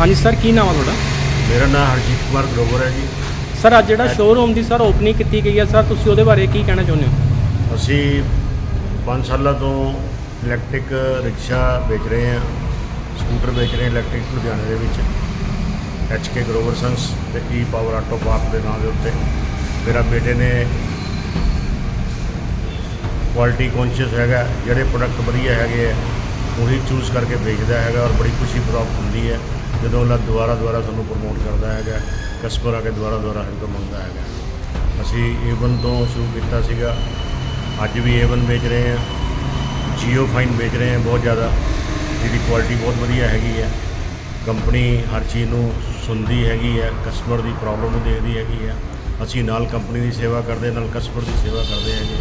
ਹਾਂਜੀ ਸਰ ਕੀ ਨਾਮ ਆ ਤੁਹਾਡਾ? ਮੇਰਾ ਨਾਮ ਹਰਜੀਤ ਕੁਮਾਰ ਗਰੋਵਰ ਹੈ ਜੀ। ਸਰ ਅੱਜ ਜਿਹੜਾ ਸ਼ੋਰੂਮ ਦੀ ਸਰ ਓਪਨਿੰਗ ਕੀਤੀ ਗਈ ਹੈ ਸਰ ਤੁਸੀਂ ਉਹਦੇ ਬਾਰੇ ਕੀ ਕਹਿਣਾ ਚਾਹੁੰਦੇ ਹੋ? ਅਸੀਂ 5 ਸਾਲਾਂ ਤੋਂ ਇਲੈਕਟ੍ਰਿਕ ਰਿਕਸ਼ਾ ਵੇਚ ਰਹੇ ਹਾਂ ਸਕੂਟਰ ਵੇਚ ਰਹੇ ਹਾਂ ਇਲੈਕਟ੍ਰਿਕ ਲੁਧਿਆਣੇ ਦੇ ਵਿੱਚ। ਐਚ ਕੇ ਗਰੋਵਰ ਸੰਸ ਤੇ ਈ ਪਾਵਰ ਆਟੋ ਪਾਰਕ ਦੇ ਨਾਂ ਦੇ ਉੱਤੇ। ਮੇਰਾ ਬੇਟੇ ਨੇ ਕੁਆਲਿਟੀ ਕੌਨਸ਼ੀਅਸ ਹੈਗਾ ਜਿਹੜੇ ਪ੍ਰੋਡਕਟ ਵਧੀਆ ਹੈਗੇ ਆ ਉਹੀ ਚੂਜ਼ ਕਰਕੇ ਵੇਚਦਾ ਹੈਗਾ ਔਰ ਬੜੀ ਖੁਸ਼ੀ ਪ੍ਰਾਪਤ ਹੁੰਦੀ ਹੈ। ਜਦੋਂ ਉਹ ਦੁਬਾਰਾ ਦੁਬਾਰਾ ਸਾਨੂੰ ਪ੍ਰਮੋਟ ਕਰਦਾ ਹੈਗਾ ਕਸਟਮਰ ਆ ਕੇ ਦੁਬਾਰਾ ਦੁਬਾਰਾ ਸਾਡੇ ਤੋਂ ਮੰਗਦਾ ਹੈਗਾ। ਅਸੀਂ ਏਵਨ ਤੋਂ ਸ਼ੁਰੂ ਕੀਤਾ ਸੀਗਾ। ਅੱਜ ਵੀ ਏਵਨ ਵੇਚ ਰਹੇ ਹਾਂ। ਜੀਓ ਫਾਈਨ ਵੇਚ ਰਹੇ ਹਾਂ ਬਹੁਤ ਜ਼ਿਆਦਾ। ਜਿਹਦੀ ਕੁਆਲਿਟੀ ਬਹੁਤ ਵਧੀਆ ਹੈਗੀ ਹੈ। ਕੰਪਨੀ ਹਰ ਚੀਜ਼ ਨੂੰ ਸੁਣਦੀ ਹੈਗੀ ਹੈ। ਕਸਟਮਰ ਦੀ ਪ੍ਰੋਬਲਮ ਨੂੰ ਦੇਖਦੀ ਹੈਗੀ ਹੈ। ਅਸੀਂ ਨਾਲ ਕੰਪਨੀ ਦੀ ਸੇਵਾ ਕਰਦੇ, ਨਾਲ ਕਸਟਮਰ ਦੀ ਸੇਵਾ ਕਰਦੇ ਹੈਗੇ।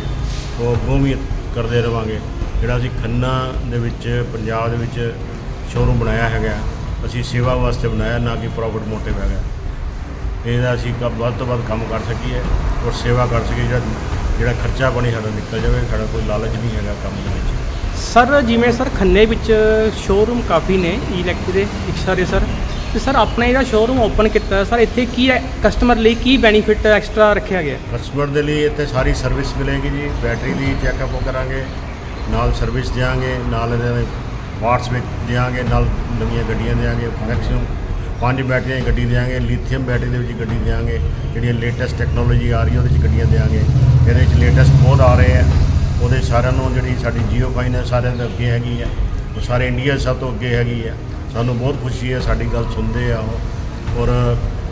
ਉਹ ਅੱਗੋਂ ਵੀ ਕਰਦੇ ਰਵਾਂਗੇ। ਜਿਹੜਾ ਅਸੀਂ ਖੰਨਾ ਦੇ ਵਿੱਚ, ਪੰਜਾਬ ਦੇ ਵਿੱਚ ਸ਼ੋਰੂਮ ਬਣਾਇਆ ਹੈਗਾ ਅਸੀਂ ਸੇਵਾ ਵਾਸਤੇ ਬਣਾਇਆ ਨਾ ਕਿ ਪ੍ਰੋਫਿਟ ਮੋਟਿਵ ਹੈਗਾ ਇਹਦਾ ਅਸੀਂ ਕ ਵੱਧ ਤੋਂ ਵੱਧ ਕੰਮ ਕਰ ਸਕੀਏ ਔਰ ਸੇਵਾ ਕਰ ਸਕੀਏ ਜਿਹੜਾ ਜਿਹੜਾ ਖਰਚਾ ਪਾਣੀ ਸਾਡਾ ਨਿਕਲ ਜਾਵੇ ਸਾਡਾ ਕੋਈ ਲਾਲਚ ਨਹੀਂ ਹੈਗਾ ਕੰਮ ਦੇ ਵਿੱਚ। ਸਰ ਜਿਵੇਂ ਸਰ ਖੰਨੇ ਵਿੱਚ ਸ਼ੋਰੂਮ ਕਾਫੀ ਨੇ ਇਲੈਕਟ੍ਰਿਕ ਦੇ ਰਿਕਸ਼ਾ ਦੇ ਸਰ। ਤੇ ਸਰ ਆਪਣਾ ਜਿਹੜਾ ਸ਼ੋਰੂਮ ਓਪਨ ਕੀਤਾ ਹੈ। ਸਰ ਇੱਥੇ ਕੀ ਕਸਟਮਰ ਲਈ ਕੀ ਬੈਨੀਫਿਟ ਐਕਸਟਰਾ ਰੱਖਿਆ ਗਿਆ? ਹੈ? ਕਸਟਮਰ ਦੇ ਲਈ ਇੱਥੇ ਸਾਰੀ ਸਰਵਿਸ ਮਿਲੇਗੀ ਜੀ। ਬੈਟਰੀ ਦੀ ਚੈੱਕਅਪ ਕਰਾਂਗੇ ਨਾਲ ਸਰਵਿਸ ਦਿਆਂਗੇ ਨਾਲ ਇਹਨਾਂ ਦੇ ਪਾਰਟਸ ਵਿੱਚ ਦਿਆਂਗੇ ਨਾਲ ਨਵੀਆਂ ਗੱਡੀਆਂ ਦਿਆਂਗੇ ਮੈਕਸਿਮਮ ਪੰਜ ਬੈਟਰੀਆਂ ਦੀ ਗੱਡੀ ਦਿਆਂਗੇ ਲਿਥੀਅਮ ਬੈਟਰੀ ਦੇ ਵਿੱਚ ਗੱਡੀ ਦਿਆਂਗੇ ਜਿਹੜੀਆਂ ਲੇਟੈਸਟ ਟੈਕਨੋਲੋਜੀ ਆ ਰਹੀ ਹੈ ਉਹਦੇ ਵਿੱਚ ਗੱਡੀਆਂ ਦਿਆਂਗੇ ਇਹਦੇ ਵਿੱਚ ਲੇਟੈਸਟ ਬਹੁਤ ਆ ਰਹੇ ਆ। ਉਹਦੇ ਸਾਰਿਆਂ ਨੂੰ ਜਿਹੜੀ ਸਾਡੀ ਜੀਓ ਫਾਈਨੈਂਸ ਸਾਰਿਆਂ ਦੇ ਅੱਗੇ ਹੈਗੀ ਹੈ ਉਹ ਸਾਰੇ ਇੰਡੀਆ 'ਚ ਸਭ ਤੋਂ ਅੱਗੇ ਹੈਗੀ ਹੈ ਸਾਨੂੰ ਬਹੁਤ ਖੁਸ਼ੀ ਹੈ ਸਾਡੀ ਗੱਲ ਸੁਣਦੇ ਆ ਉਹ। ਔਰ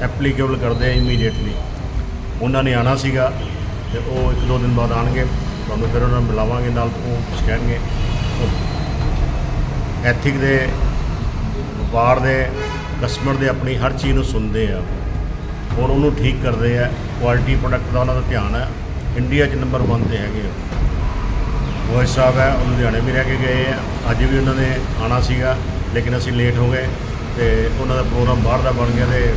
ਐਪਲੀਕੇਬਲ ਕਰਦੇ ਆ ਇਮੀਡੀਏਟਲੀ ਉਹਨਾਂ ਨੇ ਆਣਾ ਸੀਗਾ, ਤੇ ਉਹ ਇੱਕ ਦੋ ਦਿਨ ਬਾਅਦ ਆਣਗੇ ਤੁਹਾਨੂੰ ਫਿਰ ਉਹਨਾਂ ਨੂੰ ਮਿਲਾਵਾਂਗੇ ਨਾਲ, ਉਹ ਕੁਛ ਕਹਿਣਗੇ। ਐਥਿਕ ਦੇ ਵਪਾਰ ਦੇ ਕਸਟਮਰ ਦੇ ਆਪਣੀ ਹਰ ਚੀਜ਼ ਨੂੰ ਸੁਣਦੇ ਆ। ਔਰ ਉਹਨੂੰ ਠੀਕ ਕਰਦੇ ਆ। ਕੁਆਲਿਟੀ ਪ੍ਰੋਡਕਟ ਦਾ ਉਹਨਾਂ ਦਾ ਧਿਆਨ ਹੈ ਇੰਡੀਆ 'ਚ ਨੰਬਰ 1 ਤੇ ਹੈਗੇ ਉਹ ਉਹ ਸਾਹਿਬ ਹੈ, ਉਹ ਲੁਧਿਆਣੇ ਵੀ ਰਹਿ ਕੇ ਗਏ ਆ। ਅੱਜ ਵੀ ਉਹਨਾਂ ਨੇ ਆਣਾ ਸੀਗਾ, ਲੇਕਿਨ ਅਸੀਂ ਲੇਟ ਹੋ ਗਏ ਤੇ ਉਹਨਾਂ ਦਾ ਪ੍ਰੋਗਰਾਮ ਬਾਹਰ ਦਾ ਬਣ ਗਿਆ ਤੇ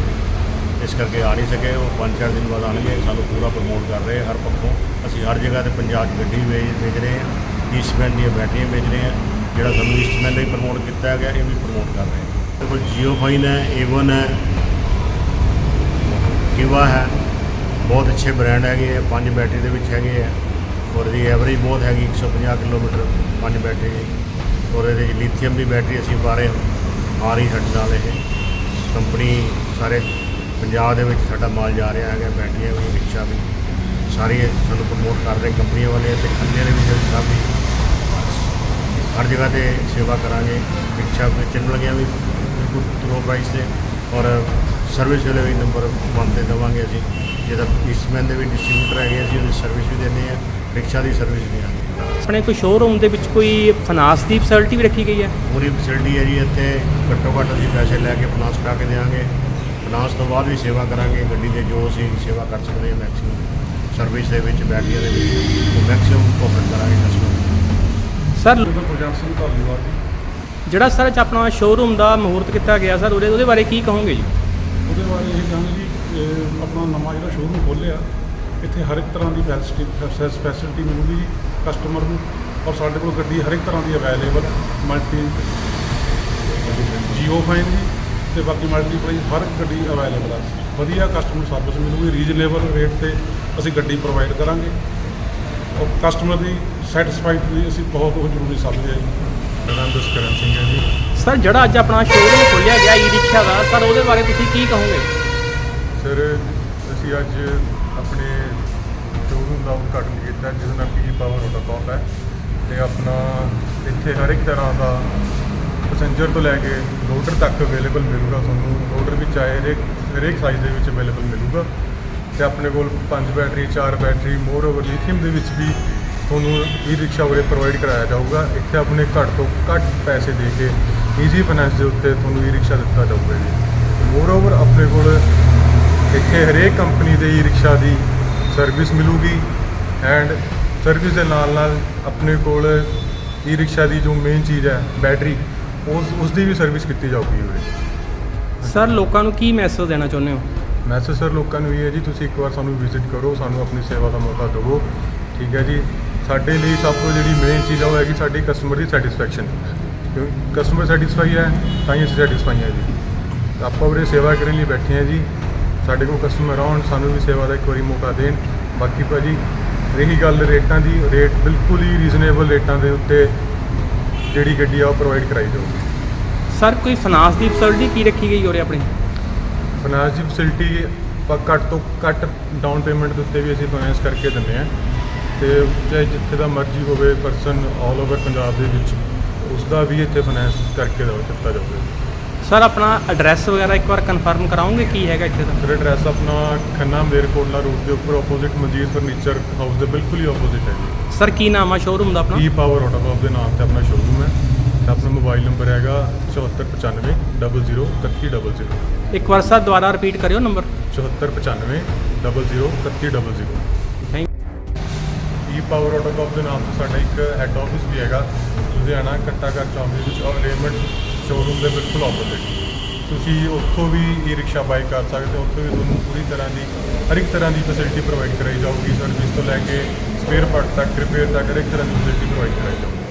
ਇਸ ਕਰਕੇ ਆ ਨਹੀਂ ਸਕੇ। ਉਹ ਪੰਜ ਚਾਰ ਦਿਨ ਬਾਅਦ ਆਣਗੇ ਸਾਨੂੰ ਪੂਰਾ ਪ੍ਰਮੋਟ ਕਰ ਰਹੇ ਹਰ ਪੱਖੋਂ। ਅਸੀਂ ਹਰ ਜਗ੍ਹਾ ਤੇ ਪੰਜਾਬ 'ਚ ਗੱਡੀ ਵੇਚ ਵੇਚ ਰਹੇ ਹਾਂ ਈਸਟਮੈਨ ਦੀਆਂ ਬੈਟਰੀਆਂ ਵੇਚ ਰਹੇ ਹਾਂ ਜਿਹੜਾ ਸਾਨੂੰ ਈਸਟਮੈਨ ਲਈ ਪ੍ਰਮੋਟ ਕੀਤਾ ਗਿਆ, ਇਹ ਵੀ ਪ੍ਰਮੋਟ ਕਰ ਰਹੇ ਹਾਂ ਸਾਡੇ ਕੋਲ ਜੀਓ ਫਾਈਨ ਹੈ ਏਵਨ ਹੈ ਕਿਵਾ ਹੈ। ਬਹੁਤ ਅੱਛੇ ਬ੍ਰਾਂਡ ਹੈਗੇ ਆ, ਪੰਜ ਬੈਟਰੀ ਦੇ ਵਿੱਚ ਹੈਗੇ ਆ। ਔਰ ਇਹਦੀ ਐਵਰੇਜ ਬਹੁਤ ਹੈਗੀ 150 ਕਿਲੋਮੀਟਰ ਪੰਜ ਬੈਟਰੀ ਦੀ। ਔਰ ਇਹਦੇ 'ਚ ਲਿਥੀਅਮ ਦੀ ਬੈਟਰੀ ਅਸੀਂ ਬਾਰੇ ਆ ਰਹੀ ਸਾਡੇ ਨਾਲ ਇਹ। ਕੰਪਨੀ ਸਾਰੇ ਪੰਜਾਬ ਦੇ ਵਿੱਚ ਸਾਡਾ ਮਾਲ ਜਾ ਰਿਹਾ ਹੈਗਾ ਬੈਟਰੀਆਂ ਵੀ ਰਿਕਸ਼ਾ ਵੀ। ਸਾਰੇ ਸਾਨੂੰ ਪ੍ਰਮੋਟ ਕਰ ਰਹੇ ਕੰਪਨੀਆਂ ਵਾਲੇ ਤੇ ਖੰਨੇ ਦੇ ਵਿੱਚ ਸਭ ਵੀ ਹਰ ਜਗ੍ਹਾ ਤੇ ਸੇਵਾ ਕਰਾਂਗੇ ਰਿਕਸ਼ਾ ਵੇਚਣ ਵਾਲੀਆਂ ਵੀ। ਬਿਲਕੁਲ ਲੋ ਪ੍ਰਾਈਸ ਤੇ ਔਰ ਸਰਵਿਸ ਵਾਲੇ ਵੀ ਨੰਬਰ 1 ਤੇ ਦੇਵਾਂਗੇ ਅਸੀਂ। ਜਿਹਦਾ ਈਸਟਮੈਨ ਦੇ ਵੀ ਡਿਸਟ੍ਰੀਬਿਊਟਰ ਹੈਗੇ ਅਸੀਂ ਉਹਦੀ ਸਰਵਿਸ ਵੀ ਦਿੰਦੇ ਹਾਂ ਰਿਕਸ਼ਾ ਦੀ ਸਰਵਿਸ ਵੀ ਆਉਂਦੀ ਆਪਣੇ ਕੋਈ ਸ਼ੋਰੂਮ ਦੇ ਵਿੱਚ ਕੋਈ ਫਾਈਨਾਂਸ ਦੀ ਫੈਸਿਲਿਟੀ ਵੀ ਰੱਖੀ ਗਈ ਹੈ? ਪੂਰੀ ਫੈਸਿਲਿਟੀ ਹੈ ਜੀ ਇੱਥੇ ਘੱਟੋ ਘੱਟ ਅਸੀਂ ਪੈਸੇ ਲੈ ਕੇ ਫਾਈਨਾਂਸ ਕਰਾ ਕੇ ਦੇਵਾਂਗੇ ਫਾਈਨਾਂਸ ਤੋਂ ਬਾਅਦ ਵੀ ਸੇਵਾ ਕਰਾਂਗੇ ਗੱਡੀ ਦੇ ਜੋ ਅਸੀਂ ਸੇਵਾ ਕਰ ਸਕਦੇ ਹਾਂ ਮੈਕਸਿਮਮ ਸਰਵਿਸ ਦੇ ਵਿੱਚ ਬੈਟਰੀਆਂ ਦੇ ਵਿੱਚ ਉਹ ਮੈਕਸਿਮਮ ਕੋਪਰੇਟ ਕਰਾਂਗੇ customer sir project Singh Dhaliwal ji ਜਿਹੜਾ ਸਰ ਅੱਜ ਆਪਣਾ ਸ਼ੋਰੂਮ ਦਾ ਮੁਹੂਰਤ ਕੀਤਾ ਗਿਆ ਸਰ, ਉਹਦੇ ਉਹਦੇ ਬਾਰੇ ਕੀ ਕਹੋਗੇ ਜੀ? ਉਹਦੇ ਬਾਰੇ ਇਹ ਕਹਾਂਗੇ ਜੀ, ਇਹ ਆਪਣਾ ਨਵਾਂ ਜਿਹੜਾ ਸ਼ੋਰੂਮ ਖੋਲ੍ਹਿਆ, ਇੱਥੇ ਹਰ ਇੱਕ ਤਰ੍ਹਾਂ ਦੀ ਫੈਸਿਲਿਟੀ ਫੈਸਿਲਿਟੀ ਮਿਲੂਗੀ ਜੀ ਕਸਟਮਰ ਨੂੰ ਔਰ ਸਾਡੇ ਕੋਲ ਗੱਡੀ ਹਰ ਇੱਕ ਤਰ੍ਹਾਂ ਦੀ ਅਵੇਲੇਬਲ ਮਲਟੀ ਜੀਓ ਫਾਈਨ ਜੀ ਤੇ ਬਾਕੀ ਮਲਟੀਪਲਾਈ ਹਰ ਇੱਕ ਗੱਡੀ ਅਵੇਲੇਬਲ ਆ। ਵਧੀਆ ਕਸਟਮਰ ਸਰਵਿਸ ਮਿਲੂਗੀ ਰੀਜ਼ਨੇਬਲ ਰੇਟ ਤੇ ਅਸੀਂ ਗੱਡੀ ਪ੍ਰੋਵਾਈਡ ਕਰਾਂਗੇ। ਔਰ ਕਸਟਮਰ ਦੀ ਸੈਟੀਸਫਾਈਡ ਵੀ ਅਸੀਂ ਬਹੁਤ ਉਹ ਜ਼ਰੂਰੀ ਸਮਝਦੇ ਹਾਂ ਜੀ। ਮੇਰਾ ਨਾਮ ਜਸਕਰਨ ਸਿੰਘ ਹੈ ਜੀ। ਸਰ ਜਿਹੜਾ ਅੱਜ ਆਪਣਾ ਸ਼ੋਰੂਮ ਖੋਲ੍ਹਿਆ ਗਿਆ ਈ ਰਿਕਸ਼ਾ ਦਾ ਸਰ ਉਹਦੇ ਬਾਰੇ ਤੁਸੀਂ ਕੀ ਕਹੋਗੇ? ਸਰ ਅਸੀਂ ਅੱਜ ਆਪਣੇ ਸ਼ੋਰੂਮ ਦਾ ਉਦਘਾਟਨ ਕੀਤਾ ਜਿਸ ਨਾਲ ਪੀ ਪਾਵਰ ਆਟੋਕਾਪ ਹੈ। ਤੇ ਆਪਣਾ ਇੱਥੇ ਹਰ ਇੱਕ ਤਰ੍ਹਾਂ ਦਾ ਪੈਸੇਂਜਰ ਤੋਂ ਲੈ ਕੇ ਲੋਡਰ ਤੱਕ ਅਵੇਲੇਬਲ ਮਿਲੂਗਾ ਤੁਹਾਨੂੰ। ਲੋਡਰ ਵੀ ਚਾਹੇ ਹਰੇਕ ਹਰੇਕ ਸਾਈਜ਼ ਦੇ ਵਿੱਚ ਅਵੇਲੇਬਲ ਮਿਲੂਗਾ। ਤੇ ਆਪਣੇ ਕੋਲ ਪੰਜ ਬੈਟਰੀ ਚਾਰ ਬੈਟਰੀ ਮੋਰ ਓਵਰ ਲਿਥੀਅਮ ਦੇ ਵਿੱਚ ਵੀ ਤੁਹਾਨੂੰ ਈ ਰਿਕਸ਼ਾ ਉਰੇ ਪ੍ਰੋਵਾਈਡ ਕਰਾਇਆ ਜਾਊਗਾ। ਇੱਥੇ ਆਪਣੇ ਘੱਟ ਤੋਂ ਘੱਟ ਪੈਸੇ ਦੇ ਕੇ ਈਜ਼ੀ ਫਾਈਨੈਂਸ ਦੇ ਉੱਤੇ ਤੁਹਾਨੂੰ ਈ ਰਿਕਸ਼ਾ ਦਿੱਤਾ ਜਾਊਗਾ ਜੀ। ਮੋਰ ਓਵਰ ਆਪਣੇ ਕੋਲ ਇੱਥੇ ਹਰੇਕ ਕੰਪਨੀ ਦੇ ਈ ਰਿਕਸ਼ਾ ਦੀ ਸਰਵਿਸ ਮਿਲੂਗੀ ਐਂਡ ਸਰਵਿਸ ਦੇ ਨਾਲ ਨਾਲ ਆਪਣੇ ਕੋਲ ਈ ਰਿਕਸ਼ਾ ਦੀ ਜੋ ਮੇਨ ਚੀਜ਼ ਹੈ ਬੈਟਰੀ ਉਸ ਉਸ ਦੀ ਵੀ ਸਰਵਿਸ ਕੀਤੀ ਜਾਊਗੀ ਉਰੇ। ਸਰ ਲੋਕਾਂ ਨੂੰ ਕੀ ਮੈਸੇਜ ਦੇਣਾ ਚਾਹੁੰਦੇ ਹੋ? ਮੈਸੇਜ ਸਰ ਲੋਕਾਂ ਨੂੰ ਇਹ ਹੈ ਜੀ ਤੁਸੀਂ ਇੱਕ ਵਾਰ ਸਾਨੂੰ ਵਿਜ਼ਿਟ ਕਰੋ ਸਾਨੂੰ ਆਪਣੀ ਸੇਵਾ ਦਾ ਮੌਕਾ ਦਿਵੋ। ਠੀਕ ਹੈ ਜੀ। ਸਾਡੇ ਲਈ ਸਭ ਤੋਂ ਜਿਹੜੀ ਮੇਨ ਚੀਜ਼ ਆ ਉਹ ਹੈਗੀ ਸਾਡੀ ਕਸਟਮਰ ਦੀ ਸੈਟੀਸਫੈਕਸ਼ਨ ਕਿਉਂਕਿ ਕਸਟਮਰ ਸੈਟੀਸਫਾਈ ਹੈ ਤਾਂ ਹੀ ਅਸੀਂ ਸੈਟੀਸਫਾਈ ਹਾਂ ਜੀ। ਆਪਾਂ ਉਰੇ ਸੇਵਾ ਕਰਨ ਲਈ ਬੈਠੇ ਹਾਂ ਜੀ। ਸਾਡੇ ਕੋਲ ਕਸਟਮਰ ਆਉਣ ਸਾਨੂੰ ਵੀ ਸੇਵਾ ਦਾ ਇੱਕ ਵਾਰੀ ਮੌਕਾ ਦੇਣ। ਬਾਕੀ ਭਾਜੀ ਰਹੀ ਗੱਲ ਰੇਟਾਂ ਦੀ ਰੇਟ ਬਿਲਕੁਲ ਹੀ ਰੀਜ਼ਨੇਬਲ ਰੇਟਾਂ ਦੇ ਉੱਤੇ ਜਿਹੜੀ ਗੱਡੀ ਆ ਉਹ ਪ੍ਰੋਵਾਈਡ ਕਰਾਈ ਜਾਊਗੀ। ਸਰ ਕੋਈ ਫਾਈਨਾਂਸ ਦੀ ਫੈਸਿਲਿਟੀ ਕੀ ਰੱਖੀ ਗਈ ਉਰੇ ਆਪਣੀ? ਫਾਈਨਾਂਸ ਦੀ ਫੈਸਿਲਿਟੀ ਘੱਟ ਤੋਂ ਘੱਟ ਡਾਊਨ ਪੇਮੈਂਟ ਦੇ ਉੱਤੇ ਵੀ ਅਸੀਂ ਫਾਈਨਾਂਸ ਕਰਕੇ ਦਿੰਦੇ ਹਾਂ। ਤੇ ਚਾਹੇ ਜਿੱਥੇ ਦਾ ਮਰਜ਼ੀ ਹੋਵੇ ਪਰਸਨ ਆਲ ਓਵਰ ਪੰਜਾਬ ਦੇ ਵਿੱਚ ਉਸ ਦਾ ਵੀ ਇੱਥੇ ਫਾਈਨਾਂਸ ਕਰਕੇ ਦਿਓ- ਦਿੱਤਾ ਜਾਊਗਾ ਸਰ ਆਪਣਾ ਐਡਰੈਸ ਵਗੈਰਾ ਇੱਕ ਵਾਰ ਕਨਫਰਮ ਕਰਾਉਂਗੇ ਕੀ ਹੈਗਾ ਇੱਥੇ ਦਾ? ਸਰ ਐਡਰੈਸ ਆਪਣਾ ਖੰਨਾ ਮੇਰਕੋਟਲਾ ਰੋਡ ਦੇ ਉੱਪਰ ਆਪੋਜ਼ਿਟ ਮਜੀਦ ਫਰਨੀਚਰ ਹਾਊਸ ਦੇ ਬਿਲਕੁਲ ਹੀ ਆਪੋਜ਼ਿਟ ਹੈ ਜੀ। ਸਰ ਕੀ ਨਾਮ ਆ ਸ਼ੋਰੂਮ ਦਾ ਆਪਣਾ? ਈ ਪਾਵਰ ਆਟੋ ਸ਼ਾਪ ਦੇ ਨਾਮ ਤੇ ਆਪਣਾ ਸ਼ੋਰੂਮ ਹੈ। ਤੇ ਆਪਣਾ ਮੋਬਾਈਲ ਨੰਬਰ ਹੈਗਾ 7495 00 3100 ਇੱਕ ਵਾਰ ਸਰ ਦੁਬਾਰਾ ਰਿਪੀਟ ਕਰਿਓ number 7495 00 3100 e power auto shop ਦੇ ਨਾਮ ਤੋਂ ਸਾਡਾ ਇੱਕ ਹੈੱਡ ਆਫਿਸ ਵੀ ਹੈਗਾ, ਲੁਧਿਆਣਾ ਕੱਟਾਘਰ ਚੌਂਕ ਦੇ ਵਿੱਚ ਔਰ ਰੇਮੰਡ ਸ਼ੋਰੂਮ ਦੇ ਬਿਲਕੁਲ ਆਪੋਜ਼ਿਟ ਤੁਸੀਂ ਉੱਥੋਂ ਵੀ ਈ ਰਿਕਸ਼ਾ ਬਾਈ ਕਰ ਸਕਦੇ ਹੋ, ਉੱਥੋਂ ਵੀ ਤੁਹਾਨੂੰ ਪੂਰੀ ਤਰ੍ਹਾਂ ਦੀ, ਹਰ ਇੱਕ ਤਰ੍ਹਾਂ ਦੀ ਫੈਸਿਲਿਟੀ ਪ੍ਰੋਵਾਈਡ ਕਰਾਈ ਜਾਊਗੀ ਸਰਵਿਸ ਤੋਂ ਲੈ ਕੇ ਸਪੇਅਰ ਪਾਰਟ ਤੱਕ ਰਿਪੇਅਰ ਤੱਕ, ਹਰ ਇੱਕ ਤਰ੍ਹਾਂ ਦੀ ਫੈਸਿਲਿਟੀ ਪ੍ਰੋਵਾਈਡ ਕਰਾਈ ਜਾਊਗੀ।